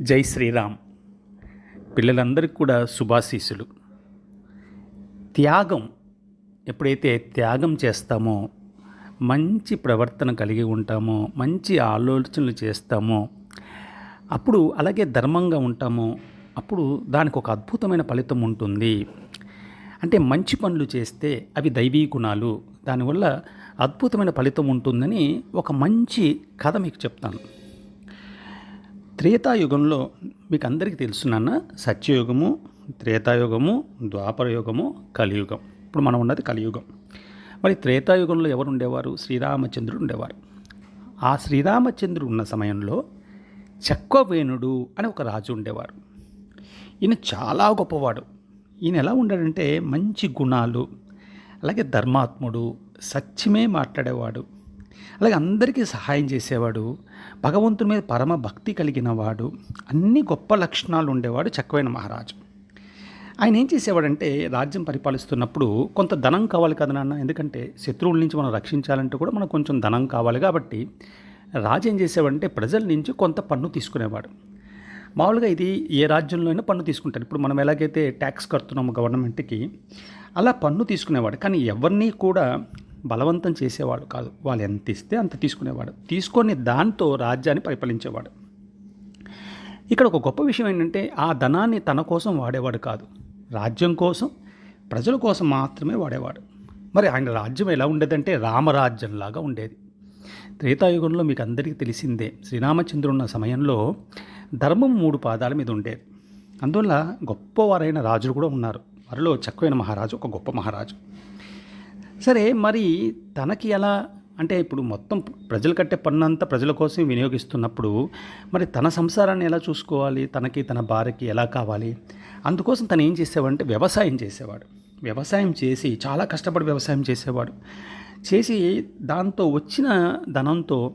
జై శ్రీరామ్. పిల్లలందరికీ కూడా శుభాశీసులు త్యాగం ఎప్పుడైతే త్యాగం చేస్తామో మంచి ప్రవర్తన కలిగి ఉంటామో మంచి ఆలోచనలు చేస్తామో అప్పుడు అలాగే ధర్మంగా ఉంటామో అప్పుడు దానికి ఒక అద్భుతమైన ఫలితం ఉంటుంది. అంటే మంచి పనులు చేస్తే అవి దైవీ గుణాలు. దానివల్ల అద్భుతమైన ఫలితం ఉంటుందని ఒక మంచి కథ మీకు చెప్తాను. త్రేతాయుగంలో మీకు అందరికీ తెలుసునన్న సత్యయుగము త్రేతాయుగము ద్వాపరయుగము కలియుగం. ఇప్పుడు మనం ఉన్నది కలియుగం. మరి త్రేతాయుగంలో ఎవరు ఉండేవారు శ్రీరామచంద్రుడు ఉండేవారు. ఆ శ్రీరామచంద్రుడు ఉన్న సమయంలో చక్వవేణుడు అని ఒక రాజు ఉండేవారు. ఈయన చాలా గొప్పవాడు. ఈయన ఎలా ఉండాడంటే మంచి గుణాలు అలాగే ధర్మాత్ముడు సత్యమే మాట్లాడేవాడు అలాగే అందరికీ సహాయం చేసేవాడు. భగవంతుని మీద పరమ భక్తి కలిగిన వాడు అన్ని గొప్ప లక్షణాలు ఉండేవాడు చక్కవైన మహారాజు. ఆయన ఏం చేసేవాడంటే రాజ్యం పరిపాలిస్తున్నప్పుడు కొంత ధనం కావాలి కదా నాన్న ఎందుకంటే శత్రువుల నుంచి మనం రక్షించాలంటే కూడా మనకు కొంచెం ధనం కావాలి కాబట్టి రాజు ఏం చేసేవాడంటే ప్రజల నుంచి కొంత పన్ను తీసుకునేవాడు. మామూలుగా ఇది ఏ రాజ్యంలో అయినా పన్ను తీసుకుంటారు ఇప్పుడు మనం ఎలాగైతే ట్యాక్స్ కడుతున్నాము గవర్నమెంట్కి అలా పన్ను తీసుకునేవాడు. కానీ ఎవరిని కూడా బలవంతం చేసేవాడు కాదు. వాళ్ళు ఎంత ఇస్తే అంత తీసుకునేవాడు. తీసుకొని దాంతో రాజ్యాన్ని పరిపాలించేవాడు. ఇక్కడ ఒక గొప్ప విషయం ఏంటంటే ఆ ధనాన్ని తన కోసం వాడేవాడు కాదు. రాజ్యం కోసం ప్రజల కోసం మాత్రమే వాడేవాడు. మరి ఆయన రాజ్యం ఎలా ఉండేదంటే రామరాజ్యంలాగా ఉండేది. త్రేతాయుగంలో మీకు అందరికీ తెలిసిందే శ్రీరామచంద్రుడు ఉన్న సమయంలో ధర్మం మూడు పాదాల మీద ఉండేది అందువల్ల గొప్పవారైన రాజులు కూడా ఉన్నారు. వారిలో చక్కవైన మహారాజు ఒక గొప్ప మహారాజు. సరే మరి తనకి ఎలా? అంటే ఇప్పుడు మొత్తం ప్రజలు కట్టే పన్నంతా ప్రజల కోసం వినియోగిస్తున్నప్పుడు మరి తన సంసారాన్ని ఎలా చూసుకోవాలి? తనకి తన భార్యకి ఎలా కావాలి? అందుకోసం తను ఏం చేసేవాడంటే వ్యవసాయం చేసేవాడు. వ్యవసాయం చేసి చాలా కష్టపడి వ్యవసాయం చేసేవాడు. చేసి దాంతో వచ్చిన ధనంతో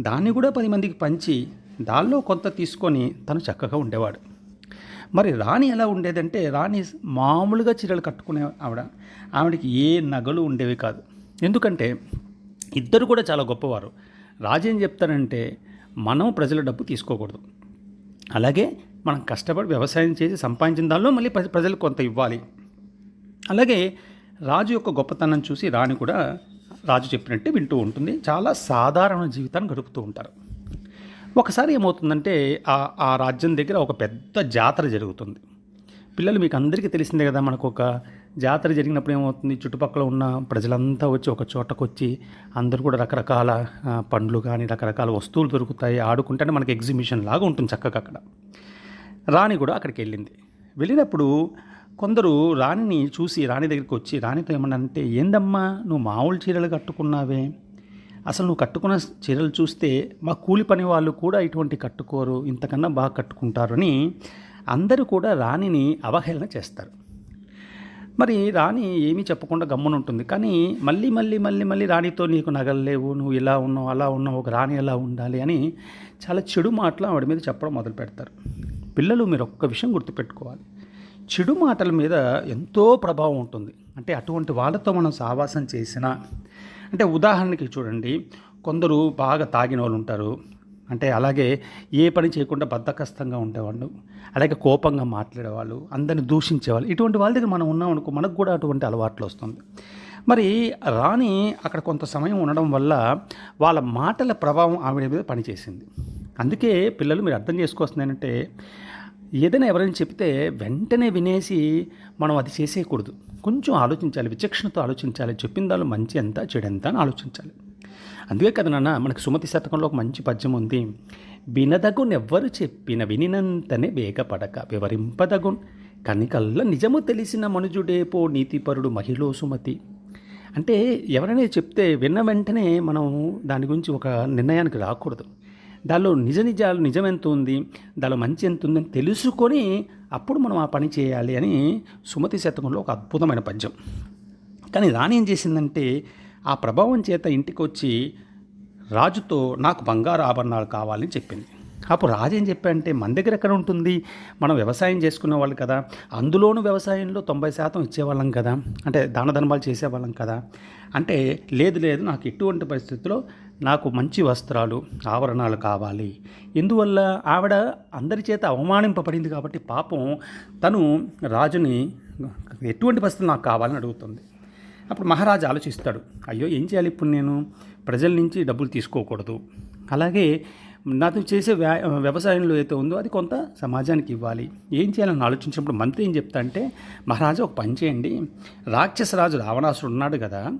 దాన్ని కూడా పది మందికి పంచి దానిలో కొంత తీసుకొని తను చక్కగా ఉండేవాడు. మరి రాణి ఎలా ఉండేదంటే రాణి మామూలుగా చీరలు కట్టుకునే ఆవిడ. ఆవిడకి ఏ నగలు ఉండేవి కాదు. ఎందుకంటే ఇద్దరు కూడా చాలా గొప్పవారు. రాజు ఏం చెప్తారంటే మనం ప్రజల డబ్బు తీసుకోకూడదు. అలాగే మనం కష్టపడి వ్యవసాయం చేసి సంపాదించిన దానిలో మళ్ళీ ప్రజలకు కొంత ఇవ్వాలి. అలాగే రాజు యొక్క గొప్పతనం చూసి రాణి కూడా రాజు చెప్పినట్టే వింటూ ఉంటుంది. చాలా సాధారణ జీవితాన్ని గడుపుతూ ఉంటారు. ఒకసారి ఏమవుతుందంటే ఆ ఆ రాజ్యం దగ్గర ఒక పెద్ద జాతర జరుగుతుంది. పిల్లలు మీకు అందరికీ తెలిసిందే కదా మనకు ఒక జాతర జరిగినప్పుడు ఏమవుతుంది? చుట్టుపక్కల ఉన్న ప్రజలంతా వచ్చి ఒక చోటకు వచ్చి అందరూ కూడా రకరకాల పండ్లు కానీ రకరకాల వస్తువులు దొరుకుతాయి. ఆడుకుంటేనే మనకి ఎగ్జిబిషన్ లాగా ఉంటుంది చక్కగా అక్కడ. రాణి కూడా అక్కడికి వెళ్ళింది. వెళ్ళినప్పుడు కొందరు రాణిని చూసి రాణి దగ్గరికి వచ్చి రాణితో ఏమన్నా అంటే ఏందమ్మా నువ్వు మామూలు చీరలు కట్టుకున్నావే? అసలు నువ్వు కట్టుకున్న చీరలు చూస్తే మా కూలి పని వాళ్ళు కూడా ఇటువంటి కట్టుకోరు ఇంతకన్నా బాగా కట్టుకుంటారని అందరూ కూడా రాణిని అవహేళన చేస్తారు. మరి రాణి ఏమీ చెప్పకుండా గమ్మునుంటుంది కానీ మళ్ళీ మళ్ళీ మళ్ళీ మళ్ళీ రాణితో నీకు నగలు లేవు నువ్వు ఇలా ఉన్నావు అలా ఉన్నావు ఒక రాణి ఎలా ఉండాలి అని చాలా చెడు మాటలు ఆవిడ మీద చెప్పడం మొదలు పెడతారు. పిల్లలు మీరు ఒక్క విషయం గుర్తుపెట్టుకోవాలి. చెడు మాటల మీద ఎంతో ప్రభావం ఉంటుంది. అంటే అటువంటి వాళ్ళతో మనం సావాసం చేసినా అంటే ఉదాహరణకి చూడండి కొందరు బాగా తాగిన వాళ్ళు ఉంటారు. అంటే అలాగే ఏ పని చేయకుండా బద్ధకస్తంగా ఉండేవాళ్ళు అలాగే కోపంగా మాట్లాడేవాళ్ళు అందరిని దూషించేవాళ్ళు. ఇటువంటి వాళ్ళ దగ్గర మనం ఉన్నాం అనుకో మనకు కూడా అటువంటి అలవాట్లు వస్తుంది. మరి రాణి అక్కడ కొంత సమయం ఉండడం వల్ల వాళ్ళ మాటల ప్రభావం ఆవిడ మీద పనిచేసింది. అందుకే పిల్లలు మీరు అర్థం చేసుకోవాల్సింది ఏంటంటే ఏదైనా ఎవరైనా చెప్తే వెంటనే వినేసి మనం అది చేసేయకూడదు. కొంచెం ఆలోచించాలి విచక్షణతో ఆలోచించాలి చెప్పిన దానిలో మంచి ఎంత చెడెంత అని ఆలోచించాలి. అందుకే కదా నాన్న మనకి సుమతి శతకంలో ఒక మంచి పద్యం ఉంది. వినదగునెవ్వరు చెప్పిన వినినంతనే వేగపడక వివరింపదగున్. కనికల్ల నిజము తెలిసిన మనుజుడేపో నీతిపరుడు మహిళో సుమతి. అంటే ఎవరైనా చెప్తే విన్న వెంటనే మనం దాని గురించి ఒక నిర్ణయానికి రాకూడదు. దానిలో నిజ నిజాలు నిజం ఎంత ఉంది దానిలో మంచి ఎంత ఉందని తెలుసుకొని అప్పుడు మనం ఆ పని చేయాలి అని సుమతి శతకంలో ఒక అద్భుతమైన పద్యం కానీ రాణి ఏం చేసిందంటే ఆ ప్రభావం చేత ఇంటికి వచ్చి రాజుతో నాకు బంగారు ఆభరణాలు కావాలని చెప్పింది. అప్పుడు రాజు ఏం చెప్పాడంటే మన దగ్గర ఎక్కడ ఉంటుంది? మనం వ్యవసాయం చేసుకునే వాళ్ళు కదా. అందులోనూ వ్యవసాయంలో తొంభై శాతం ఇచ్చేవాళ్ళం కదా. అంటే దాన ధర్మాలు చేసేవాళ్ళం కదా. అంటే లేదు లేదు నాకు ఎటువంటి పరిస్థితుల్లో నాకు మంచి వస్త్రాలు ఆభరణాలు కావాలి. ఎందువల్ల ఆవిడ అందరి చేత అవమానింపబడింది కాబట్టి పాపం తను రాజుని ఎటువంటి వస్త్రం నాకు కావాలని అడుగుతుంది. అప్పుడు మహారాజు ఆలోచిస్తాడు అయ్యో ఏం చేయాలి ఇప్పుడు నేను? ప్రజల నుంచి డబ్బులు తీసుకోకూడదు. అలాగే నాతో చేసే వ్యా వ్యవసాయంలో అయితే ఉందో అది కొంత సమాజానికి ఇవ్వాలి. ఏం చేయాలని ఆలోచించినప్పుడు మంత్రి ఏం చెప్తా అంటే మహారాజా ఒక పని చేయండి. రాక్షసరాజు రావణాసుడు ఉన్నాడు కదా.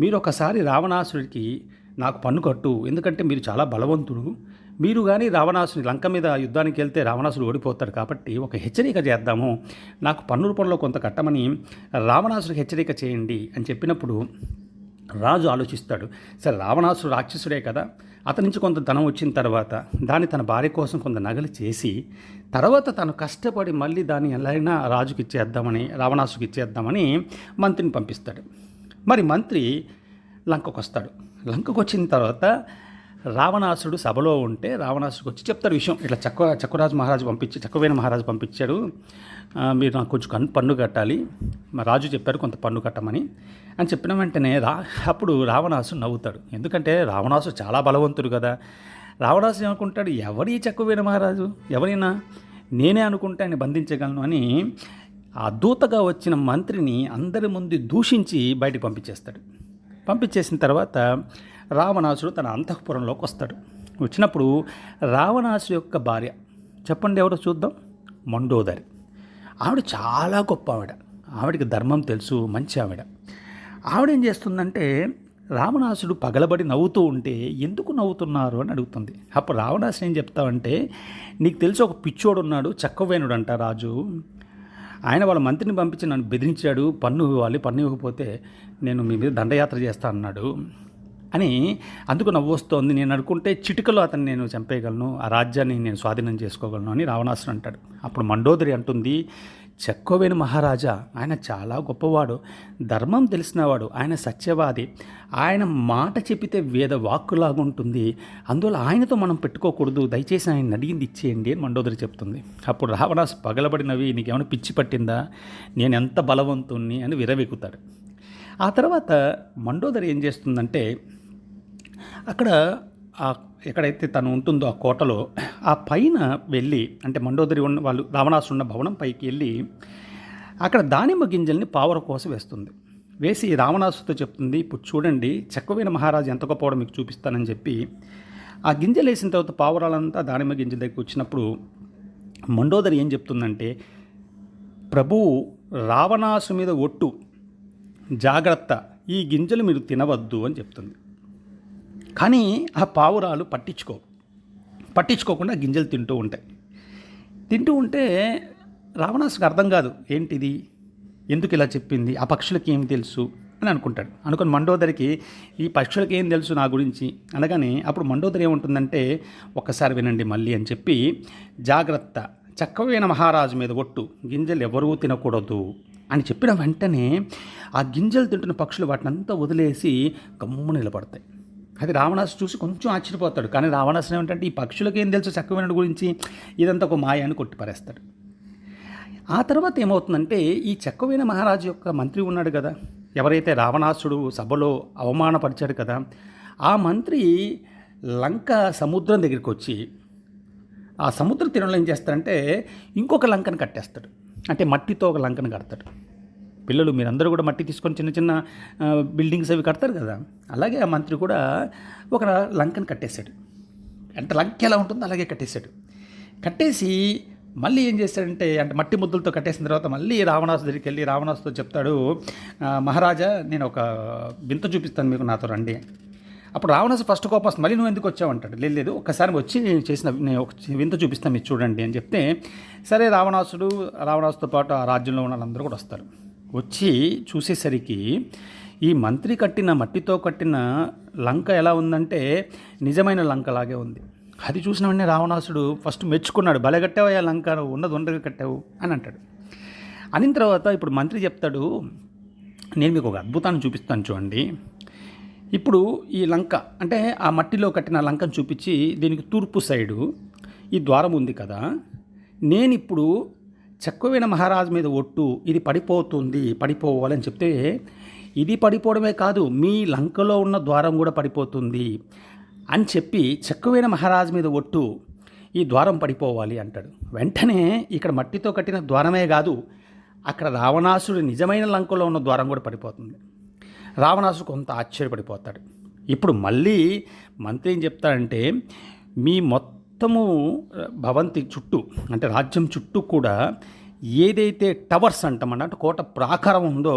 మీరు ఒకసారి రావణాసుడికి నాకు పన్ను కట్టు. ఎందుకంటే మీరు చాలా బలవంతుడు మీరు కానీ రావణాసుని లంక మీద యుద్ధానికి వెళ్తే రావణాసుడు ఓడిపోతాడు కాబట్టి ఒక హెచ్చరిక చేద్దాము. నాకు పన్ను రూపంలో కొంత కట్టమని రావణాసుడికి హెచ్చరిక చేయండి అని చెప్పినప్పుడు రాజు ఆలోచిస్తాడు. సరే రావణాసుడు రాక్షసుడే కదా. అతని నుంచి కొంత ధనం వచ్చిన తర్వాత దాన్ని తన భార్య కోసం కొంత నగలు చేసి తర్వాత తను కష్టపడి మళ్ళీ దాన్ని ఎలాగైనా రాజుకి ఇచ్చేద్దామని రావణాసుకి ఇచ్చేద్దామని మంత్రిని పంపిస్తాడు. మరి మంత్రి లంకకు వస్తాడు లంకకు వచ్చిన తర్వాత రావణాసుడు సభలో ఉంటే రావణాసుడికి వచ్చి చెప్తాడు విషయం. ఇట్లా చక్వ చక్రరాజు మహారాజు పంపించి చక్రవేణ మహారాజు పంపించాడు. మీరు నాకు కొంచెం కన్ను పన్ను కట్టాలి. మా రాజు చెప్పారు కొంత పన్ను కట్టమని. అని చెప్పిన వెంటనే రా అప్పుడు రావణాసుడు నవ్వుతాడు. ఎందుకంటే రావణాసుడు చాలా బలవంతుడు కదా. రావణాసుడు ఏమనుకుంటాడు? ఎవరి చక్రవేణ మహారాజు? ఎవరైనా? నేనే అనుకుంటే ఆయన బంధించగలను అని ఆ దూతగా వచ్చిన మంత్రిని అందరి ముందు దూషించి బయటకు పంపించేస్తాడు. పంపించేసిన తర్వాత రావణాసుడు తన అంతఃపురంలోకి వస్తాడు. వచ్చినప్పుడు రావణాసుడు యొక్క భార్య చెప్పండి ఎవరో చూద్దాం మండోదరి. ఆవిడ చాలా గొప్ప ఆవిడ. ఆవిడకి ధర్మం తెలుసు మంచి ఆవిడ. ఆవిడ ఏం చేస్తుందంటే రావణాసుడు పగలబడి నవ్వుతూ ఉంటే ఎందుకు నవ్వుతున్నారు అని అడుగుతుంది. అప్పుడు రావణాసుడు ఏం చెప్తావంటే నీకు తెలిసి ఒక పిచ్చోడు ఉన్నాడు చక్కవేనుడు అంట రాజు. ఆయన వాళ్ళ మంత్రిని పంపించి నన్ను బెదిరించాడు పన్ను ఇవ్వాలి పన్ను ఇవ్వకపోతే నేను మీ మీద దండయాత్ర చేస్తా అన్నాడు. అని అందుకు నవ్వు వస్తోంది నేను అనుకుంటే చిటికలో అతన్ని నేను చంపేయగలను ఆ రాజ్యాన్ని నేను స్వాధీనం చేసుకోగలను అని రావణాసుడు అంటాడు. అప్పుడు మండోదరి అంటుంది చెక్కోవేని మహారాజా ఆయన చాలా గొప్పవాడు ధర్మం తెలిసినవాడు ఆయన సత్యవాది. ఆయన మాట చెప్పితే వేద వాక్కులాగుంటుంది. అందువల్ల ఆయనతో మనం పెట్టుకోకూడదు. దయచేసి ఆయన అడిగింది ఇచ్చేయండి అని మండోదరి చెప్తుంది. అప్పుడు రావణాసు పగలబడినవి నీకేమైనా పిచ్చి పట్టిందా? నేను ఎంత బలవంతుణ్ణి? అని విరవెక్కుతాడు ఆ తర్వాత మండోదరి ఏం చేస్తుందంటే అక్కడ ఆ ఎక్కడైతే తను ఉంటుందో ఆ కోటలో ఆ పైన వెళ్ళి అంటే మండోదరి ఉన్న వాళ్ళు రావణాసు ఉన్న భవనం పైకి వెళ్ళి అక్కడ దానిమ్మ గింజల్ని పావుర కోసం వేస్తుంది. వేసి రావణాసుతో చెప్తుంది ఇప్పుడు చూడండి చెక్కవైన మహారాజు ఎంత గొప్పవడం మీకు చూపిస్తానని చెప్పి ఆ గింజలు వేసిన తర్వాత పావురాలంతా దానిమ్మ గింజల దగ్గరికి వచ్చినప్పుడు మండోదరి ఏం చెప్తుందంటే ప్రభువు రావణాసు మీద ఒట్టు జాగ్రత్త ఈ గింజలు మీరు తినవద్దు అని చెప్తుంది. కానీ ఆ పావురాలు పట్టించుకో పట్టించుకోకుండా గింజలు తింటూ ఉంటాయి. తింటూ ఉంటే రావణాసుకు అర్థం కాదు ఏంటిది? ఎందుకు ఇలా చెప్పింది? ఆ పక్షులకి ఏం తెలుసు? అని అనుకుంటాడు. అనుకుని మండోదరికి ఈ పక్షులకి ఏం తెలుసు నా గురించి? అనగానే అప్పుడు మండోదరి ఏముంటుందంటే ఒక్కసారి వినండి మళ్ళీ అని చెప్పి జాగ్రత్త చక్కవైన మహారాజు మీద ఒట్టు గింజలు ఎవరూ తినకూడదు అని చెప్పిన వెంటనే ఆ గింజలు తింటున్న పక్షులు వాటిని అంతా వదిలేసి గమ్ము నిలబడతాయి. అది రావణాసు చూసి కొంచెం ఆశ్చర్యపోతాడు. కానీ రావణాసు ఏమిటంటే ఈ పక్షులకు ఏం తెలుసు చక్కవైన గురించి? ఇదంతా ఒక మాయ అని కొట్టిపారేస్తాడు ఆ తర్వాత ఏమవుతుందంటే ఈ చెక్కవైన మహారాజు యొక్క మంత్రి ఉన్నాడు కదా ఎవరైతే రావణాసుడు సభలో అవమానపరిచాడు కదా ఆ మంత్రి లంక సముద్రం దగ్గరికి వచ్చి ఆ సముద్ర తీరంలో ఏం చేస్తాడంటే ఇంకొక లంకను కట్టేస్తాడు. అంటే మట్టితో ఒక లంకను కడతాడు. పిల్లలు మీరందరూ కూడా మట్టి తీసుకొని చిన్న చిన్న బిల్డింగ్స్ అవి కడతారు కదా. అలాగే ఆ మంత్రి కూడా ఒక లంకను కట్టేశాడు. అంటే లంక ఎలా ఉంటుందో అలాగే కట్టేశాడు. కట్టేసి మళ్ళీ ఏం చేస్తాడంటే అంటే మట్టి ముద్దులతో కట్టేసిన తర్వాత మళ్ళీ రావణాసు దగ్గరికి వెళ్ళి రావణాసుతో చెప్తాడు మహారాజా నేను ఒక వింత చూపిస్తాను మీకు నాతో రండి. అప్పుడు రావణాసు ఫస్ట్ కోపం వస్తుంది మళ్ళీ నువ్వు ఎందుకు వచ్చావు? అంటాడు. లేదు లేదు ఒక్కసారి వచ్చి నేను చేసిన నేను ఒక వింత చూపిస్తాను మీరు చూడండి అని చెప్తే సరే రావణాసుడు రావణాసుతో పాటు ఆ రాజ్యంలో ఉన్న వాళ్ళందరూ కూడా వస్తారు. వచ్చి చూసేసరికి ఈ మంత్రి కట్టిన మట్టితో కట్టిన లంక ఎలా ఉందంటే నిజమైన లంక లాగే ఉంది. అది చూసిన వెంటనే రావణాసుడు ఫస్ట్ మెచ్చుకున్నాడు. భలే కట్టావయ్యా లంక ఉన్నది ఉండగా కట్టావు అని అంటాడు. అనిన తర్వాత ఇప్పుడు మంత్రి చెప్తాడు నేను మీకు ఒక అద్భుతాన్ని చూపిస్తాను చూడండి. ఇప్పుడు ఈ లంక అంటే ఆ మట్టిలో కట్టిన లంకను చూపించి దీనికి తూర్పు సైడు ఈ ద్వారం ఉంది కదా. నేను ఇప్పుడు చెక్కవైన మహారాజు మీద ఒట్టు ఇది పడిపోతుంది పడిపోవాలని చెప్తే ఇది పడిపోవడమే కాదు మీ లంకలో ఉన్న ద్వారం కూడా పడిపోతుంది అని చెప్పి చెక్కువైన మహారాజు మీద ఒట్టు ఈ ద్వారం పడిపోవాలి అంటాడు. వెంటనే ఇక్కడ మట్టితో కట్టిన ద్వారమే కాదు అక్కడ రావణాసుడు నిజమైన లంకలో ఉన్న ద్వారం కూడా పడిపోతుంది. రావణాసుడు కొంత ఆశ్చర్యపడిపోతాడు. ఇప్పుడు మళ్ళీ మంత్రి ఏం చెప్తాడంటే మీ మొత్తం మొత్తము భవంతి చుట్టూ అంటే రాజ్యం చుట్టూ కూడా ఏదైతే టవర్స్ అంటామన్న అంటే కోట ప్రాకారం ఉందో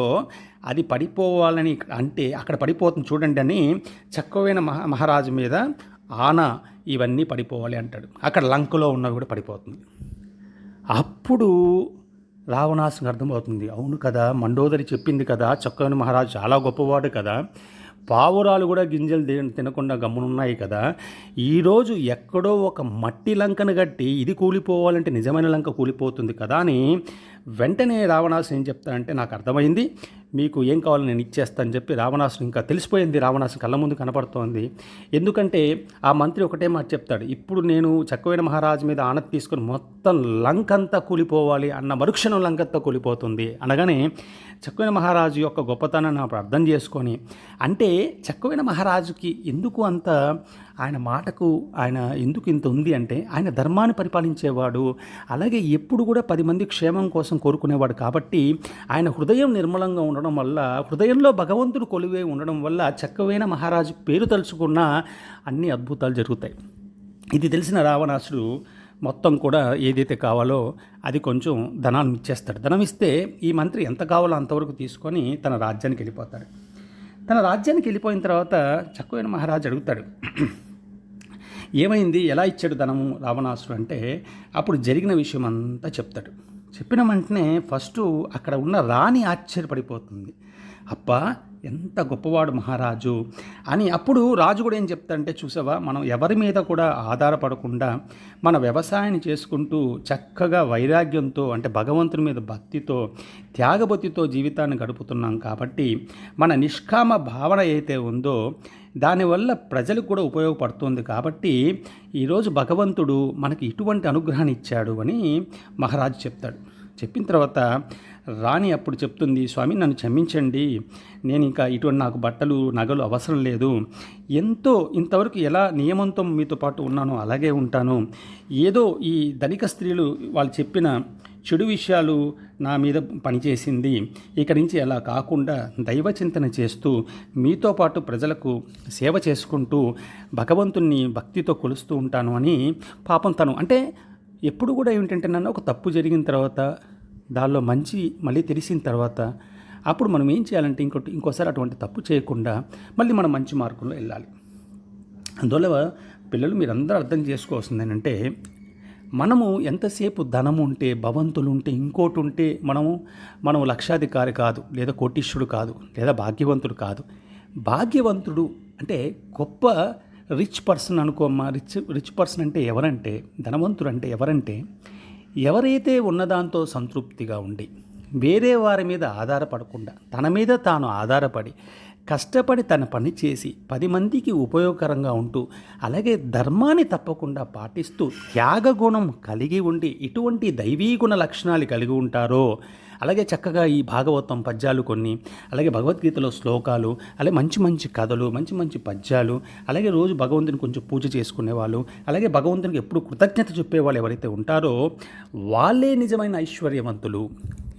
అది పడిపోవాలని అంటే అక్కడ పడిపోతుంది చూడండి అని చక్కవైన మహా మహారాజు మీద ఆన ఇవన్నీ పడిపోవాలి అంటాడు. అక్కడ లంకలో ఉన్నవి కూడా పడిపోతుంది. అప్పుడు రావణాసుకు అర్థమవుతుంది అవును కదా మండోదరి చెప్పింది కదా చక్కని మహారాజు చాలా గొప్పవాడు కదా పావురాలు కూడా గింజలు తినకుండా గమ్మునున్నాయి కదా. ఈరోజు ఎక్కడో ఒక మట్టి లంకను కట్టి ఇది కూలిపోవాలంటే నిజమైన లంక కూలిపోతుంది కదా అని వెంటనే రావణాసు ఏం చెప్తానంటే నాకు అర్థమైంది మీకు ఏం కావాలో నేను ఇచ్చేస్తాను చెప్పి రావణాసు ఇంకా తెలిసిపోయింది. రావణాసు కళ్ళ ముందు కనపడుతోంది. ఎందుకంటే ఆ మంత్రి ఒకటే మాట చెప్తాడు ఇప్పుడు నేను చక్కవైన మహారాజు మీద ఆనతి తీసుకుని మొత్తం లంకంతా కూలిపోవాలి అన్న మరుక్షణం లంకంతా కూలిపోతుంది. అనగానే చక్కవైన మహారాజు యొక్క గొప్పతనాన్ని అప్పుడు అర్థం చేసుకొని అంటే చక్కవైన మహారాజుకి ఎందుకు అంత ఆయన మాటకు ఆయన ఎందుకు ఇంత ఉంది అంటే ఆయన ధర్మాన్ని పరిపాలించేవాడు అలాగే ఎప్పుడు కూడా పది మంది క్షేమం కోసం కోరుకునేవాడు కాబట్టి ఆయన హృదయం నిర్మలంగా ఉండడం వల్ల హృదయంలో భగవంతుడు కొలువే ఉండడం వల్ల చక్కవైన మహారాజు పేరు తలుచుకున్న అన్ని అద్భుతాలు జరుగుతాయి. ఇది తెలిసిన రావణాసుడు మొత్తం కూడా ఏదైతే కావాలో అది కొంచెం ధనాన్ని ఇచ్చేస్తాడు. ధనం ఇస్తే ఈ మంత్రి ఎంత కావాలో అంతవరకు తీసుకొని తన రాజ్యానికి వెళ్ళిపోతాడు. తన రాజ్యానికి వెళ్ళిపోయిన తర్వాత చక్కవైన మహారాజు అడుగుతాడు. ఏమైంది? ఎలా ఇచ్చాడు ధనము రావణాసుడు అంటే అప్పుడు జరిగిన విషయం అంతా చెప్తాడు. చెప్పిన వెంటనే ఫస్ట్ అక్కడ ఉన్న రాణి ఆశ్చర్యపడిపోతుంది. అబ్బా ఎంత గొప్పవాడు మహారాజు. అని అప్పుడు రాజు కూడా ఏం చెప్తాడంటే చూసావా మనం ఎవరి మీద కూడా ఆధారపడకుండా మన వ్యవసాయాన్ని చేసుకుంటూ చక్కగా వైరాగ్యంతో అంటే భగవంతుని మీద భక్తితో త్యాగభక్తితో జీవితాన్ని గడుపుతున్నాం కాబట్టి మన నిష్కామ భావన అయితే ఉందో దానివల్ల ప్రజలకు కూడా ఉపయోగపడుతుంది కాబట్టి ఈరోజు భగవంతుడు మనకి ఇటువంటి అనుగ్రహాన్ని ఇచ్చాడు అని మహారాజు చెప్తాడు. చెప్పిన తర్వాత రాణి అప్పుడు చెప్తుంది స్వామి నన్ను క్షమించండి. నేను ఇంకా ఇటువంటి నాకు బట్టలు నగలు అవసరం లేదు. ఎంతో ఇంతవరకు ఎలా నియమంతో మీతో పాటు ఉన్నానో అలాగే ఉంటాను. ఏదో ఈ ధనిక స్త్రీలు వాళ్ళు చెప్పిన చెడు విషయాలు నా మీద పనిచేసింది. ఇక్కడి నుంచి అలా కాకుండా దైవ చింతన చేస్తూ మీతో పాటు ప్రజలకు సేవ చేసుకుంటూ భగవంతుణ్ణి భక్తితో కొలుస్తూ ఉంటాను అని పాపం తను అంటే ఎప్పుడు కూడా ఏమిటంటే నన్ను ఒక తప్పు జరిగిన తర్వాత దానిలో మంచి మళ్ళీ తెలిసిన తర్వాత అప్పుడు మనం ఏం చేయాలంటే ఇంకోటి ఇంకోసారి అటువంటి తప్పు చేయకుండా మళ్ళీ మనం మంచి మార్గంలో వెళ్ళాలి. అందువల్ల పిల్లలు మీరందరూ అర్థం చేసుకోవాల్సింది ఏంటంటే మనము ఎంతసేపు ధనము ఉంటే భవంతులు ఉంటే ఇంకోటి ఉంటే మనము మనం లక్షాధికారి కాదు లేదా కోటీశ్వరుడు కాదు లేదా భాగ్యవంతుడు కాదు. భాగ్యవంతుడు అంటే గొప్ప రిచ్ పర్సన్ అనుకోమ్మా. రిచ్ రిచ్ పర్సన్ అంటే ఎవరంటే ధనవంతుడు అంటే ఎవరంటే ఎవరైతే ఉన్నదాంతో సంతృప్తిగా ఉండి వేరే వారి మీద ఆధారపడకుండా తన మీద తాను ఆధారపడి కష్టపడి తన పని చేసి పది మందికి ఉపయోగకరంగా ఉంటూ అలాగే ధర్మాన్ని తప్పకుండా పాటిస్తూ త్యాగగుణం కలిగి ఉండి ఇటువంటి దైవీ గుణ లక్షణాలు కలిగి ఉంటారో అలాగే చక్కగా ఈ భాగవతం పద్యాలు కొన్ని అలాగే భగవద్గీతలో శ్లోకాలు అలాగే మంచి మంచి కథలు మంచి మంచి పద్యాలు అలాగే రోజు భగవంతుని కొంచెం పూజ చేసుకునేవాళ్ళు అలాగే భగవంతునికి ఎప్పుడు కృతజ్ఞత చెప్పేవాళ్ళు ఎవరైతే ఉంటారో వాళ్ళే నిజమైన ఐశ్వర్యవంతులు.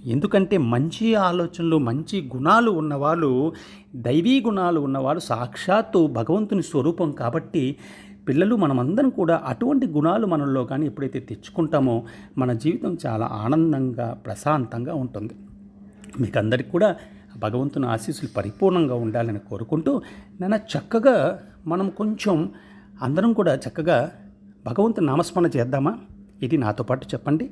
ఎందుకంటే మంచి ఆలోచనలు మంచి గుణాలు ఉన్నవాళ్ళు దైవీ గుణాలు ఉన్నవాడు సాక్షాత్తు భగవంతుని స్వరూపం కాబట్టి పిల్లలు మనమందరం కూడా అటువంటి గుణాలు మనలో కానీ ఎప్పుడైతే తెచ్చుకుంటామో మన జీవితం చాలా ఆనందంగా ప్రశాంతంగా ఉంటుంది. మీకు అందరికి కూడా భగవంతుని ఆశీస్సులు పరిపూర్ణంగా ఉండాలని కోరుకుంటూ నేను చక్కగా మనం కొంచెం అందరం కూడా చక్కగా భగవంతుని నామస్మరణ చేద్దామా? ఇది నాతో పాటు చెప్పండి.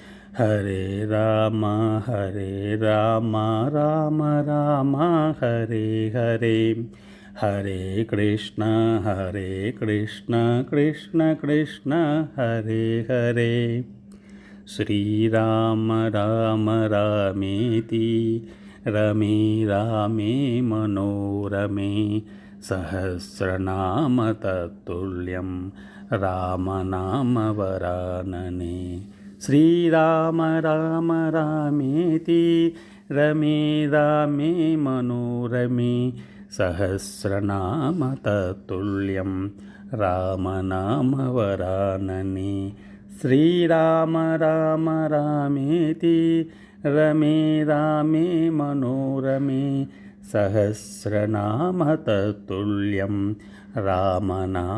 हरे राम हरे राम राम राम, हरे हरे। हरे कृष्ण हरे कृष्ण कृष्ण कृष्ण, हरे हरे। श्रीराम राम रामेति, रमे, रामे, मनोरमे, सहस्रनाम तत्तुल्यं रामनामवरानने श्रीराम राम रामेति रमे रामे मनोरमे सहस्रनामततुल्यं रामनामवरानने श्रीराम राम रामेति रमे रामे मनोरमे सहस्रनामततुल्यं रामनामवरानने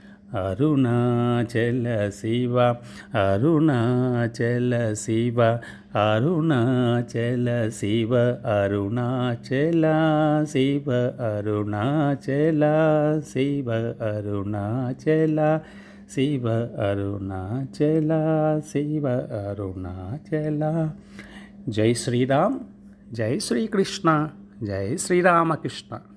అరుణాచల శివ అరుణాచల శివ అరుణాచల శివ అరుణాచల శివ అరుణాచల శివ అరుణాచల శివ అరుణాచల శివ అరుణాచల. జై శ్రీరామ్ జై శ్రీకృష్ణ జై శ్రీరామకృష్ణ.